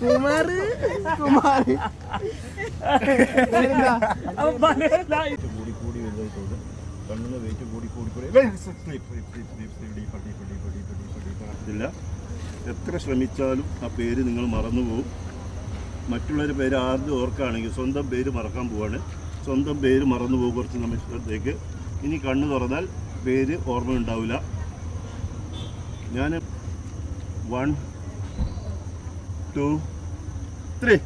കുമാർ കുമാർ കൂടി കൂടി കണ്ണിന് വെയിറ്റ് കൂടി കൂടി കൂടി എത്ര ശ്രമിച്ചാലും ആ പേര് നിങ്ങൾ മറന്നു പോകും മറ്റുള്ളവരുടെ പേര് ആർജ് ഓർക്കുകയാണെങ്കിൽ സ്വന്തം പേര് മറക്കാൻ പോവാണ്. സ്വന്തം പേര് മറന്നു പോകും കുറച്ച് നിമിഷത്തേക്ക് ഇനി കണ്ണ് തുറന്നാൽ പേര് ഓർമ്മ ഉണ്ടാവില്ല ഞാൻ വൺ ടു three.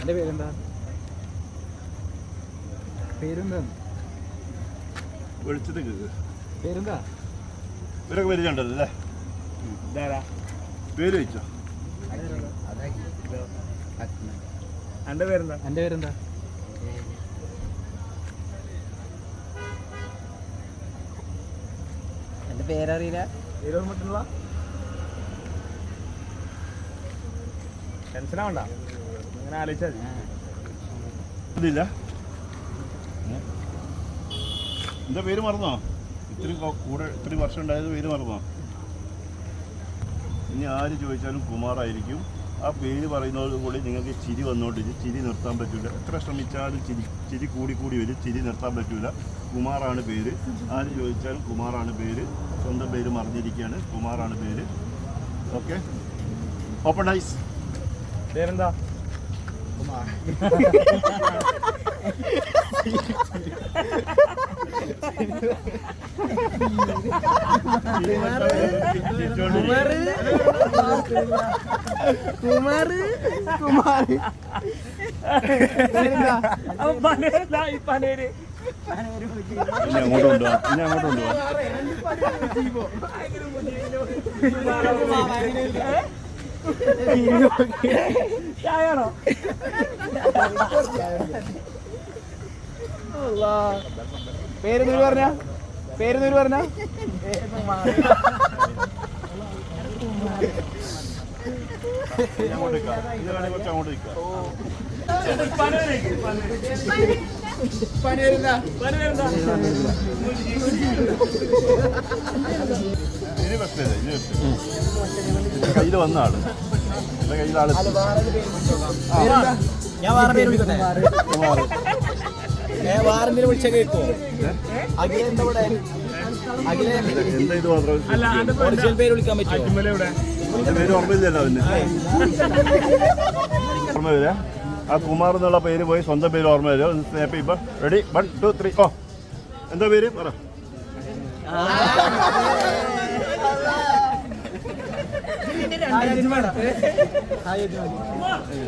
എന്റെ പേരെന്താ? പേരെന്താ? വെളിച്ചത്തേക്ക് പേരെന്താ? ഇവരൊക്കെ പരിചയമുണ്ടല്ലോ അല്ലേ? പേര് വെച്ചോ എന്റെ പേരെന്താ? എന്റെ പേരെന്താ? എന്റെ പേരറിയില്ല. പേരോർമ്മട്ടുള്ള ടെൻഷനാവണ്ട അങ്ങനെ ആലോചിച്ചാൽ ഇതില്ല എന്താ പേര് മറന്നോ? ഇത്രയും കൂടെ ഇത്രയും വർഷം ഉണ്ടായത് പേര് മറന്നോ? ഇനി ആര് ചോദിച്ചാലും കുമാറായിരിക്കും. ആ പേര് പറയുന്നതോടുകൂടി നിങ്ങൾക്ക് ചിരി വന്നുകൊണ്ടിരിക്കും ചിരി നിർത്താൻ പറ്റില്ല എത്ര ശ്രമിച്ചാലും ചിരി ചിരി കൂടി കൂടി വരും. ചിരി നിർത്താൻ പറ്റില്ല കുമാറാണ് പേര്. ആര് ചോദിച്ചാലും കുമാറാണ് പേര്. സ്വന്തം പേര് മറിഞ്ഞിരിക്കുകയാണ്. കുമാറാണ് പേര്. ഓക്കെ? ഓപ്പൺ ഐസ് പേരെന്താ? കുമാർ. കുമാർ ഇനി അങ്ങോട്ട് കൊണ്ടുപോകാം ഇനി അങ്ങോട്ട് ചായയാണോ പേര് പറഞ്ഞ? പേര് നൂറ് പറഞ്ഞ? ഇനി പ്രശ്നമില്ല പ്രശ്നമില്ല കയ്യിൽ വന്ന ആൾ ആൾ ഞാൻ വേറെ പേര് വിളിക്കട്ടെ? വേറെ വിളിച്ച കേക്കോ അഖില എന്താ ഇവിടെ? അഖില. എന്താ ഇത് മാത്രം? ഒറിജിനൽ പേര് വിളിക്കാൻ പറ്റുമോ പേര് ഓർമ്മയില്ലല്ലോ ഓർമ്മ വരാ ആ കുമാർ എന്നുള്ള പേര് പോയി സ്വന്തം പേര് ഓർമ്മ വരും ഒന്ന് ഇപ്പൊ റെഡി വൺ ടു ത്രീ ഓ. എന്താ പേര്? പറ. ഹായ്